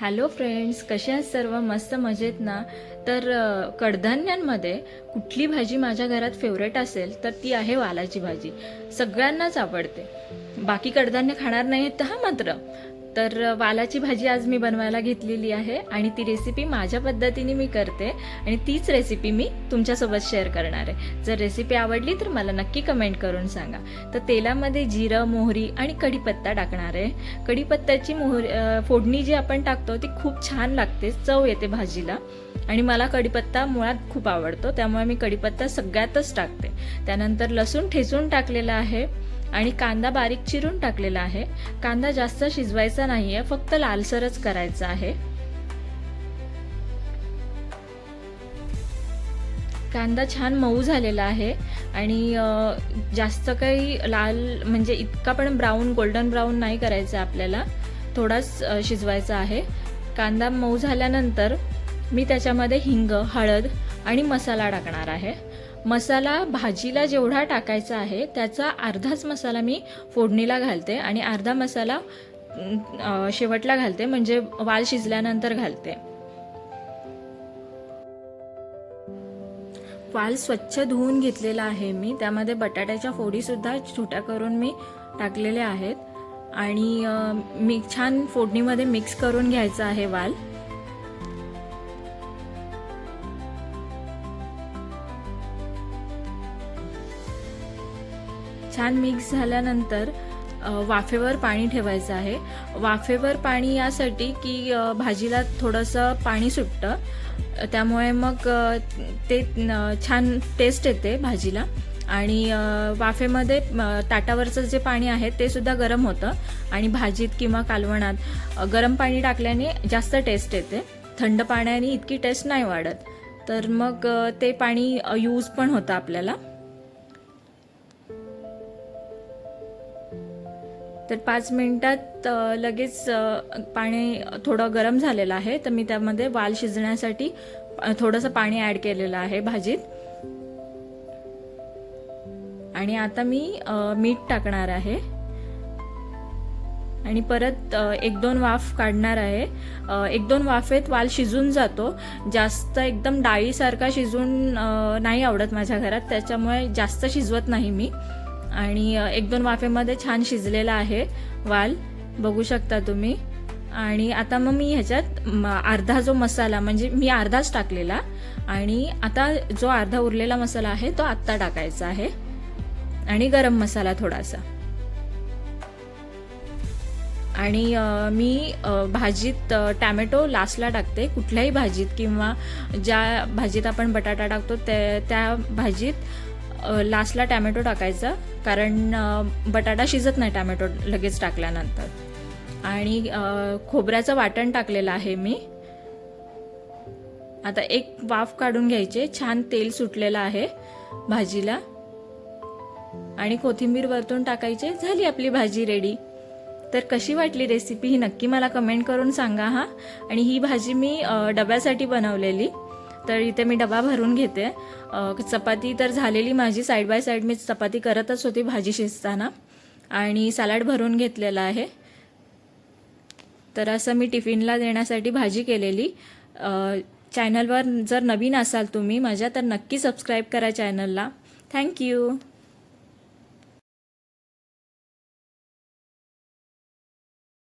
Hello friends कसे आहेत सर्व? मस्त मजेत ना? तर कडधान्यांमध्ये कुठली भाजी माझ्या घरात फेवरेट असेल तर ती आहे वालाची भाजी. सगळ्यांनाच आवडते. बाकी कडधान्य खाणार नाहीत तर हा मात्र. तर वालाची भाजी आज मी बनवायला घेतलेली आहे आणि ती रेसिपी माझ्या पद्धतीने मी करते आणि तीच रेसिपी मी तुमच्यासोबत शेअर करणार आहे. जर रेसिपी आवडली तर मला नक्की कमेंट करून सांगा. तर तेलामध्ये जिरं मोहरी आणि कढीपत्ता टाकणार आहे. कढीपत्त्याची मोहरी फोडणी जी आपण टाकतो ती खूप छान लागते चव येते भाजीला. आणि मला कढीपत्ता मुळात खूप आवडतो त्यामुळे मी कढीपत्ता सगळ्यातच टाकते. त्यानंतर लसूण ठेचून टाकलेला आहे. आणि कांदा बारीक चिरून टाकलेला आहे. कांदा जास्त शिजवायचा नाही आहे फक्त लालसरच करायचा आहे. कांदा छान मऊ झालेला आहे आणि जास्त काही लाल म्हणजे इतका पण ब्राऊन गोल्डन ब्राऊन नाही करायचा आपल्याला. थोडाच शिजवायचा आहे. कांदा मऊ झाल्यानंतर मी त्याच्यामध्ये हिंग हळद आणि मसाला टाकणार आहे. मसाला भाजीला जेवढा टाकायचा आहे त्याचा अर्धाच मसाला मी फोडणीला घालते आणि अर्धा मसाला शेवटला घालते म्हणजे वाल शिजल्यानंतर घालते. वाल स्वच्छ धुवून घेतलेला आहे मी. त्यामध्ये बटाट्याच्या फोडीसुद्धा छोट्या करून मी टाकलेल्या आहेत. आणि मी छान फोडणीमध्ये मिक्स करून घ्यायचा आहे वाल. छान मिक्स झाल्यानंतर वाफेवर पाणी ठेवायचं आहे. वाफेवर पाणी यासाठी की भाजीला थोडंसं पाणी सुटतं. त्यामुळे मग ते छान टेस्ट येते भाजीला. आणि वाफेमध्ये ताटावरचं जे पाणी आहे ते सुद्धा गरम होतं. आणि भाजीत किंवा कालवणात गरम पाणी टाकल्याने जास्त टेस्ट येते. थंड पाण्याने इतकी टेस्ट नाही वाढत. तर मग ते पाणी यूज पण होतं आपल्याला. तर पाच मिनटात लगेच पाणी थोडं गरम झालेलं आहे. तर मी त्यामध्ये वाल शिजण्यासाठी थोडंसं पाणी ॲड केलेलं आहे भाजीत. आणि आता मी मीठ टाकणार आहे. आणि परत एक दोन वाफ काढणार आहे. एक दोन वाफेत वाल शिजून जातो. जास्त एकदम डाळीसारखा शिजून नाही आवडत माझ्या घरात. त्याच्यामुळे जास्त शिजवत नाही मी. आणि एक दोन वाफेमध्ये छान शिजलेला आहे वाल. बघू शकता तुम्ही. आणि आता मग मी ह्याच्यात म, अर्धा जो मसाला म्हणजे मी अर्धाच टाकलेला आणि आता जो अर्धा उरलेला मसाला आहे तो आत्ता टाकायचा आहे. आणि गरम मसाला थोडासा. आणि मी भाजीत टॅमॅटो लास्टला टाकते. कुठल्याही भाजीत किंवा ज्या भाजीत आपण बटाटा टाकतो ते त्या भाजीत लास्टला टॅमॅटो टाकायचा कारण बटाटा शिजत नाही टॅमॅटो लगेच टाकल्यानंतर. आणि खोबऱ्याचं वाटण टाकलेलं आहे मी. आता एक वाफ काढून घ्यायचे छान तेल सुटलेलं आहे भाजीला. आणि कोथिंबीर वरतून टाकायचे झाली आपली भाजी रेडी तर कशी वाटली रेसिपी ही नक्की मला कमेंट करून सांगा हा. आणि ही भाजी मी डब्यासाठी बनवलेली. तर इथे मी डबा भरून घेते. चपाती तर झालेली माझी साईड बाय साईड मी चपाती करतच होती भाजी शिजताना. आणि सॅलड भरून घेतलेला आहे. तर असं मी टिफिनला देण्यासाठी भाजी केलेली. चॅनलवर जर नवीन असाल तुम्ही माझ्या तर नक्की सबस्क्राईब करा चॅनलला थँक्यू